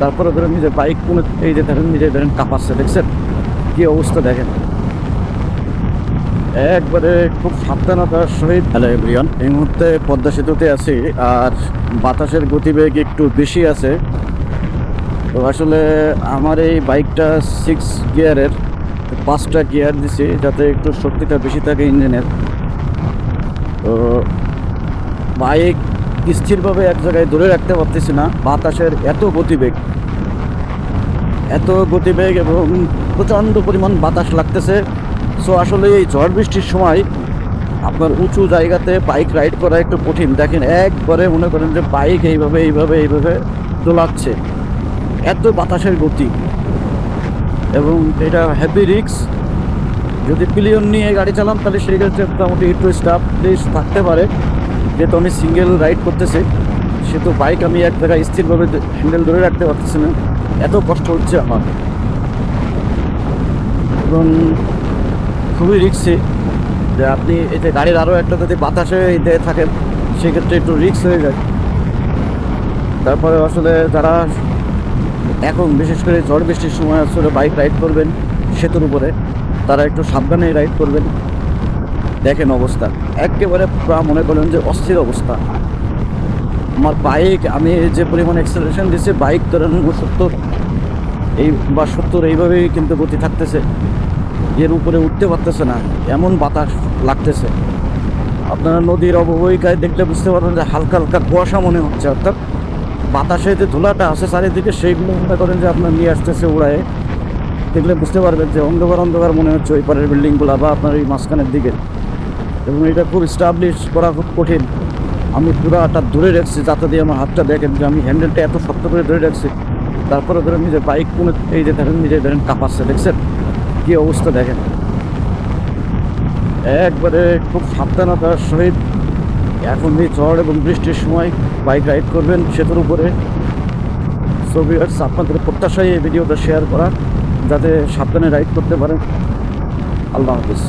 তারপরে ধরেন নিজের বাইক কোনো, এই যে ধরেন নিজে ধরেন কাঁপাচ্ছে দেখছেন? কি অবস্থা দেখেন। একবারে খুব সাবধানতার সহিত হ্যালো এভরিওয়ান এই মুহূর্তে পদ্মা সেতুতে আছি, আর বাতাসের গতিবেগ একটু বেশি আছে। তো আসলে আমার এই বাইকটা সিক্স গিয়ারের পাঁচটা গিয়ার দিছি, যাতে একটু শক্তিটা বেশি থাকে ইঞ্জিনের। তো বাইক স্থিরভাবে এক জায়গায় ধরে রাখতে পারতেছি না। বাতাসের এত গতিবেগ এত গতিবেগ এবং প্রচণ্ড পরিমাণ বাতাস লাগতেছে। সো আসলে এই ঝড় বৃষ্টির সময় আপনার উঁচু জায়গাতে বাইক রাইড করা একটু কঠিন। দেখেন, একবারে মনে করেন যে বাইক এইভাবে এইভাবে এইভাবে দোলাচ্ছে। এত বাতাসের গতি এবং এটা হ্যাপি রিক্স যদি পিলিয়ন নিয়ে গাড়ি চালান, তাহলে সেই ক্ষেত্রে মোটামুটি একটু স্টাফ থাকতে পারে। যেহেতু আমি সিঙ্গেল রাইড করতেছি, সেহেতু বাইক আমি এক জায়গায় স্থিরভাবে হ্যান্ডেল ধরে রাখতে পারতেছি না। এত কষ্ট হচ্ছে আমার। এবং খুবই রিক্সি যে আপনি যে গাড়ির আরও একটা যদি বাতাসে এতে থাকেন, সেক্ষেত্রে একটু রিক্স হয়ে যায়। তারপরে আসলে যারা এখন বিশেষ করে ঝড় বৃষ্টির সময় আসলে বাইক রাইড করবেন সেতুর উপরে, তারা একটু সাবধানে রাইড করবেন। দেখেন অবস্থা। একেবারে পুরা মনে করলেন যে অস্থির অবস্থা। আমার বাইক আমি যে পরিমাণ এক্সেলারেশন দিচ্ছি বাইক ধরেন সত্তর, এই বা সত্তর এইভাবেই কিন্তু গতি থাকতেছে। এর উপরে উঠতে পারতেছে না, এমন বাতাস লাগতেছে। আপনারা নদীর অববাহিকায় দেখলে বুঝতে পারবেন যে হালকা হালকা কুয়াশা মনে হচ্ছে, অর্থাৎ বাতাসে যে ধুলাটা আছে চারিদিকে সেইগুলো মনে করেন যে আপনার নিয়ে আসতেছে উড়ায়। দেখলে বুঝতে পারবেন যে অন্ধকার অন্ধকার মনে হচ্ছে ওই পারের বিল্ডিংগুলো বা আপনার এই মাঝখানের দিকে। এবং এটা খুব স্টাবলিশ করা খুব কঠিন। আমি পুরাটা ধরে রাখছি, যাতে দিয়ে আমার হাতটা দেখেন যে আমি হ্যান্ডেলটা এত শক্ত করে ধরে রাখছি। তারপরে ধরেন নিজের বাইক কোনো, এই যে ধরেন নিজে ধরেন কাঁপাচ্ছে, দেখছেন? কি অবস্থা দেখেন? একবারে খুব সাবধানতার সহিত এখন এই ঝড় এবং বৃষ্টির সময় বাইক রাইড করবেন সেতুর উপরে। ছবি আপনাদের প্রত্যাশায় এই ভিডিওটা শেয়ার করা, যাতে সাবধানে রাইড করতে পারেন। আল্লাহ হাফিজ।